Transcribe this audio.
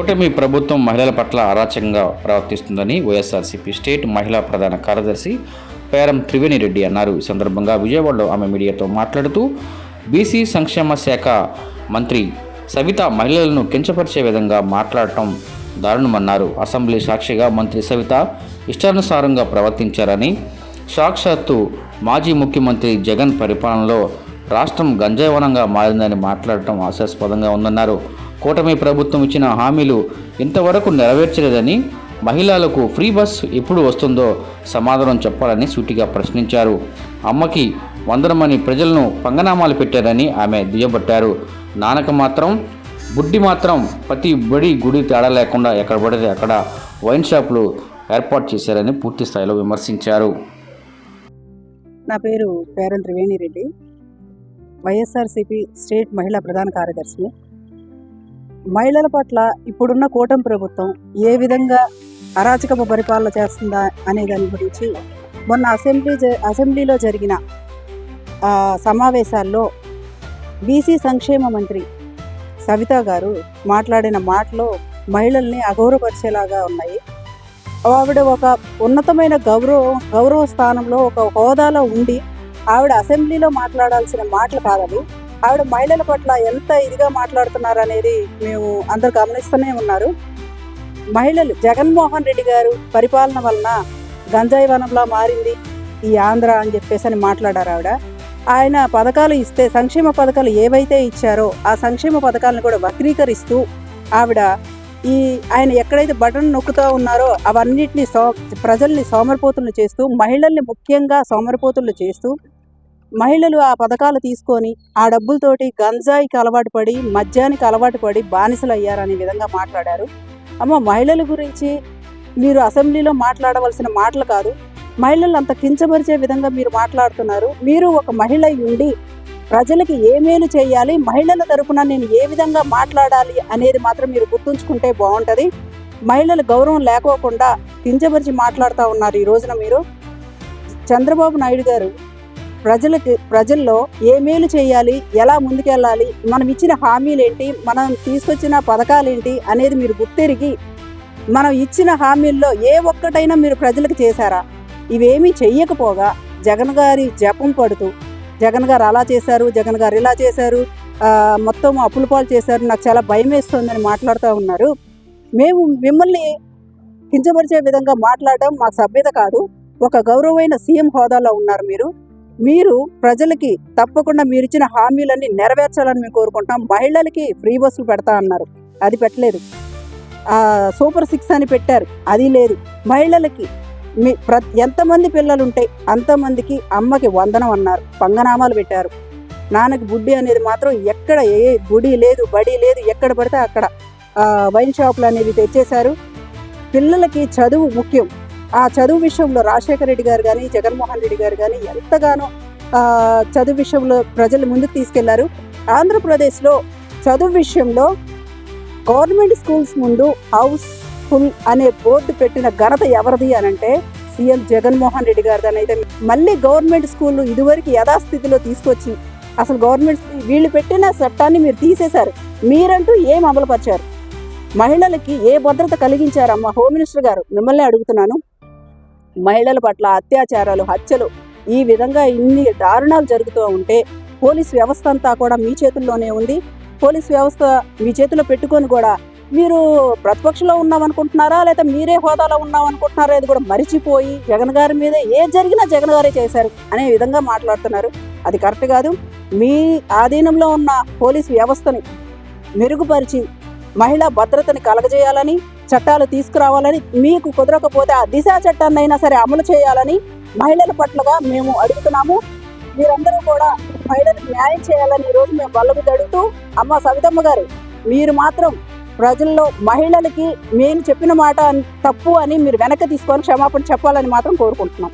కూటమి ప్రభుత్వం మహిళల పట్ల అరాచకంగా ప్రవర్తిస్తుందని వైఎస్ఆర్సీపీ స్టేట్ మహిళా ప్రధాన కార్యదర్శి పేరం త్రివేణి రెడ్డి అన్నారు. ఈ సందర్భంగా విజయవాడలో ఆమె మీడియాతో మాట్లాడుతూ బీసీ సంక్షేమ శాఖ మంత్రి సవిత మహిళలను కించపరిచే విధంగా మాట్లాడటం దారుణమన్నారు. అసెంబ్లీ సాక్షిగా మంత్రి సవిత ఇష్టానుసారంగా ప్రవర్తించారని సాక్షాత్తు మాజీ ముఖ్యమంత్రి జగన్ పరిపాలనలో రాష్ట్రం గంజాయవనంగా మారిందని మాట్లాడటం ఆశాస్పదంగా ఉందన్నారు. కూటమి ప్రభుత్వం ఇచ్చిన హామీలు ఇంతవరకు నెరవేర్చలేదని మహిళలకు ఫ్రీ బస్ ఎప్పుడు వస్తుందో సమాధానం చెప్పాలని సూటిగా ప్రశ్నించారు. అమ్మకి వందనమని ప్రజలను పంగనామాలు పెట్టారని ఆమె దుయ్యబట్టారు నానక మాత్రం బుడ్డి మాత్రం ప్రతి బడి గుడి తేడా లేకుండా ఎక్కడ పడితే అక్కడ వైన్ షాపులు ఏర్పాటు చేశారని పూర్తి స్థాయిలో విమర్శించారు. నా పేరు పేరం త్రివేణి రెడ్డి. వైఎస్ఆర్సిపి స్టేట్ మహిళా ప్రధాన కార్యదర్శిని. మహిళల పట్ల ఇప్పుడున్న కూటమి ప్రభుత్వం ఏ విధంగా అరాచకపు పరిపాలన చేస్తుందా అనే దాని గురించి మొన్న అసెంబ్లీ జ- అసెంబ్లీలో జరిగిన సమావేశాల్లో బీసీ సంక్షేమ మంత్రి సవిత గారు మాట్లాడిన మాటలు మహిళల్ని అగౌరవపరిచేలాగా ఉన్నాయి. ఆవిడ ఒక ఉన్నతమైన గౌరవ గౌరవ స్థానంలో ఒక హోదాలో ఉండి ఆవిడ అసెంబ్లీలో మాట్లాడాల్సిన మాటలు కాదవి. ఆవిడ మహిళల పట్ల ఎంత ఇదిగా మాట్లాడుతున్నారు అనేది మేము అందరు గమనిస్తూనే ఉన్నారు. మహిళలు జగన్మోహన్ రెడ్డి గారు పరిపాలన వలన గంజాయి వనంలా మారింది ఈ ఆంధ్ర అని చెప్పేసి అని మాట్లాడారు ఆవిడ. ఆయన పథకాలు ఇస్తే సంక్షేమ పథకాలు ఏవైతే ఇచ్చారో ఆ సంక్షేమ పథకాలను కూడా వక్రీకరిస్తూ ఆవిడ ఈ ఆయన ఎక్కడైతే బటన్ నొక్కుతూ ఉన్నారో అవన్నిటిని సో ప్రజల్ని సోమరిపోతులను చేస్తూ మహిళల్ని ముఖ్యంగా సోమరిపోతులు చేస్తూ మహిళలు ఆ పథకాలు తీసుకొని ఆ డబ్బులతోటి గంజాయికి అలవాటు పడి మద్యానికి అలవాటు పడి బానిసలు అయ్యారనే విధంగా మాట్లాడారు. అమ్మ మహిళల గురించి మీరు అసెంబ్లీలో మాట్లాడవలసిన మాటలు కాదు. మహిళలు అంత కించపరిచే విధంగా మీరు మాట్లాడుతున్నారు. మీరు ఒక మహిళ ఉండి ప్రజలకి ఏ మేలు చేయాలి? మహిళల తరపున నేను ఏ విధంగా మాట్లాడాలి అనేది మాత్రం మీరు గుర్తుంచుకుంటే బాగుంటుంది. మహిళల గౌరవం లేకోకుండా కించపరిచి మాట్లాడుతూ ఉన్నారు ఈ రోజున మీరు. చంద్రబాబు నాయుడు గారు ప్రజలకి ప్రజల్లో ఏ మేలు చేయాలి ఎలా ముందుకెళ్ళాలి మనం ఇచ్చిన హామీలు ఏంటి మనం తీసుకొచ్చిన పథకాలు ఏంటి అనేది మీరు గుర్తెరిగి మనం ఇచ్చిన హామీల్లో ఏ ఒక్కటైనా మీరు ప్రజలకు చేశారా? ఇవేమీ చెయ్యకపోగా జగన్ గారి జపం పడుతూ జగన్ గారు అలా చేశారు జగన్ గారు ఇలా చేశారు మొత్తం అప్పుల పాలు చేశారు నాకు చాలా భయం వేస్తుందని మాట్లాడుతూ ఉన్నారు. మేము మిమ్మల్ని కించపరిచే విధంగా మాట్లాడడం మా సభ్యత కాదు ఒక గౌరవమైన సీఎం హోదాలో ఉన్నారు మీరు. మీరు ప్రజలకి తప్పకుండా మీరు ఇచ్చిన హామీలన్నీ నెరవేర్చాలని మేము కోరుకుంటాం. మహిళలకి ఫ్రీ బస్సులు పెడతా అన్నారు. అది పెట్టలేదు. సూపర్ సిక్స్ అని పెట్టారు. అది లేదు. మహిళలకి మీ ప్ర ఎంతమంది పిల్లలు ఉంటే అంతమందికి అమ్మకి వందనం అన్నారు. పంగనామాలు పెట్టారు. నాన్నకి బుడ్డి అనేది మాత్రం ఎక్కడ ఏ గుడి లేదు బడి లేదు ఎక్కడ పడితే అక్కడ వైన్ షాపులు అనేవి తెచ్చేశారు. పిల్లలకి చదువు ముఖ్యం. ఆ చదువు విషయంలో రాజశేఖర రెడ్డి గారు కానీ జగన్మోహన్ రెడ్డి గారు కానీ ఎంతగానో చదువు విషయంలో ప్రజలు ముందుకు తీసుకెళ్ళారు. ఆంధ్రప్రదేశ్లో చదువు విషయంలో గవర్నమెంట్ స్కూల్స్ ముందు హౌస్ ఫుల్ అనే బోర్డు పెట్టిన ఘనత ఎవరిది అని అంటే సీఎం జగన్మోహన్ రెడ్డి గారిదని అయితే మళ్ళీ గవర్నమెంట్ స్కూల్ ఇదివరకు యథాస్థితిలో తీసుకొచ్చి అసలు గవర్నమెంట్ వీళ్ళు పెట్టిన చట్టాన్ని మీరు తీసేశారు. మీరంటూ ఏం అమలుపరిచారు? మహిళలకి ఏ భద్రత కలిగించారమ్మా హోమ్ మినిస్టర్ గారు? మిమ్మల్ని అడుగుతున్నాను. మహిళల పట్ల అత్యాచారాలు హత్యలు ఈ విధంగా ఇన్ని దారుణాలు జరుగుతూ ఉంటే పోలీస్ వ్యవస్థ అంతా కూడా మీ చేతుల్లోనే ఉంది. పోలీస్ వ్యవస్థ మీ చేతిలో పెట్టుకొని కూడా మీరు ప్రతిపక్షంలో ఉన్నాం అనుకుంటున్నారా లేదా మీరే హోదాలో ఉన్నాం అనుకుంటున్నారా ఇది కూడా మరిచిపోయి జగన్ గారి మీద ఏ జరిగినా జగన్ గారే చేశారు అనే విధంగా మాట్లాడుతున్నారు. అది కరెక్ట్ కాదు. మీ ఆధీనంలో ఉన్న పోలీస్ వ్యవస్థని మెరుగుపరిచి మహిళా భద్రతని కలగజేయాలని చట్టాలు తీసుకురావాలని మీకు కుదరకపోతే ఆ దిశా చట్టాన్ని అయినా సరే అమలు చేయాలని మహిళల పట్లగా మేము అడుగుతున్నాము. మీరందరూ కూడా మహిళలకు న్యాయం చేయాలని ఈ రోజు మేము బల్లము అడుగుతూ అమ్మ సవితమ్మ గారు మీరు మాత్రం ప్రజల్లో మహిళలకి నేను చెప్పిన మాట తప్పు అని మీరు వెనక్కి తీసుకొని క్షమాపణ చెప్పాలని మాత్రం కోరుకుంటున్నాం.